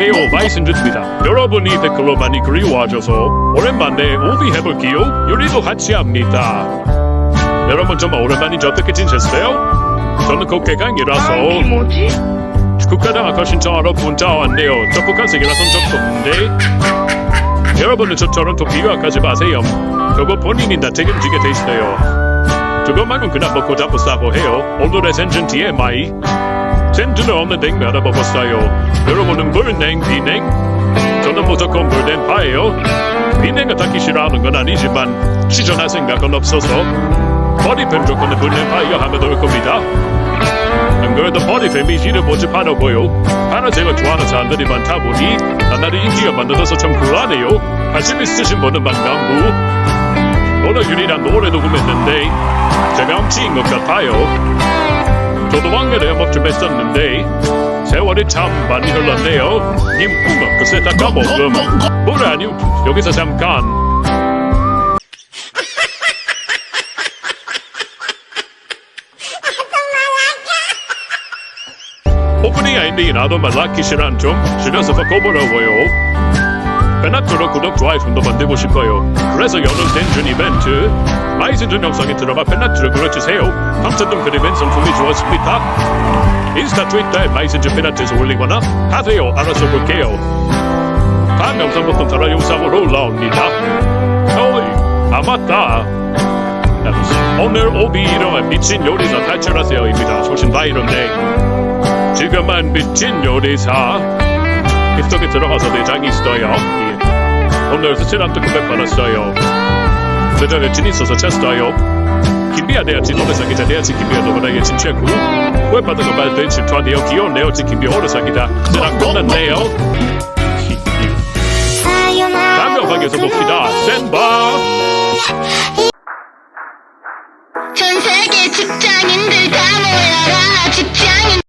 안녕하세요. 마이슨주입니다. 여러분이 댓글로 많이 그리워하셔서 오랜만에 오비 해볼게요. 요리도 같이 합니다. 여러분 정말 오랜만이죠 어떻게 지내셨어요? 저는 국회강이라서 이게 뭐지? 국가당 아까 신청하러 문자 왔네요. 저 국한색이라 손 접었는데. 여러분은 저처럼 또 비교하지 마세요. 그거 본인이 다 책임지게 돼 있어요. 그것 말고 그냥 먹고 잡고 싸고 해요. 오늘의 생전 TMI 젠드는 없는 하나 먹었어요. 여러분은 물냉, 비냉? 저는 무조건 물냉 파예요. 비냉을 닦기 싫어하는 건 아니지만 시전할 생각은 없어서 버리팸 조건의 물냉 파이어 하면 올 겁니다. 안 그래도 버리팸이 시를 모집하려고요. 파란색을 좋아하는 사람들이 많다 보니 나날이 인기가 많아져서 참 곤란해요. 관심 있으신 분은 만남부 오늘 유리랑 노래 녹음했는데 제가 훔친 것 같아요. 저도 왕래를 음악 좀 했었는데 세월이 참 많이 흘렀네요. 님 음악 글쎄 다 까먹음. 뭐래 아니요 여기서 잠깐. 오프닝 아닌데 나도 말라키 실한 좀 줄여서 바꿔보려고요 베나트로 구독 좋아요 좀더 만들고 싶어요. 그래서 여름 된준 이벤트. 마이스준 영상에 들어가 베나트를 눌러주세요. 감탄동 그림엔 상품이 주었습니다. 인스타 트위터에 마이스준 베나트에서 올리거나 하세요. 알아서 볼게요. 다음 영상부터 다른 영상으로 올라옵니다. 어이 아 맞다 오늘 오비 이름은 미친 요리사 탈출하세요입니다. 소신 다 이런데. 지금은 미친 요리사. 빗속에 들어가서 내장이 있어요. 예. 오늘 스치란 뜨끔백 받았어요. 내장에 진 있어서 쳤어요. 김비야 내야지 너네 사기자 내야지 김비야 너보다 예친 최고 왜 받은 거 말대 질투하네요 귀여운 내어지 김비 오래 사기다 그랑 끝났네요 영상에서 봅시다 센바 전 세계 직장인들 다 모여라 직장인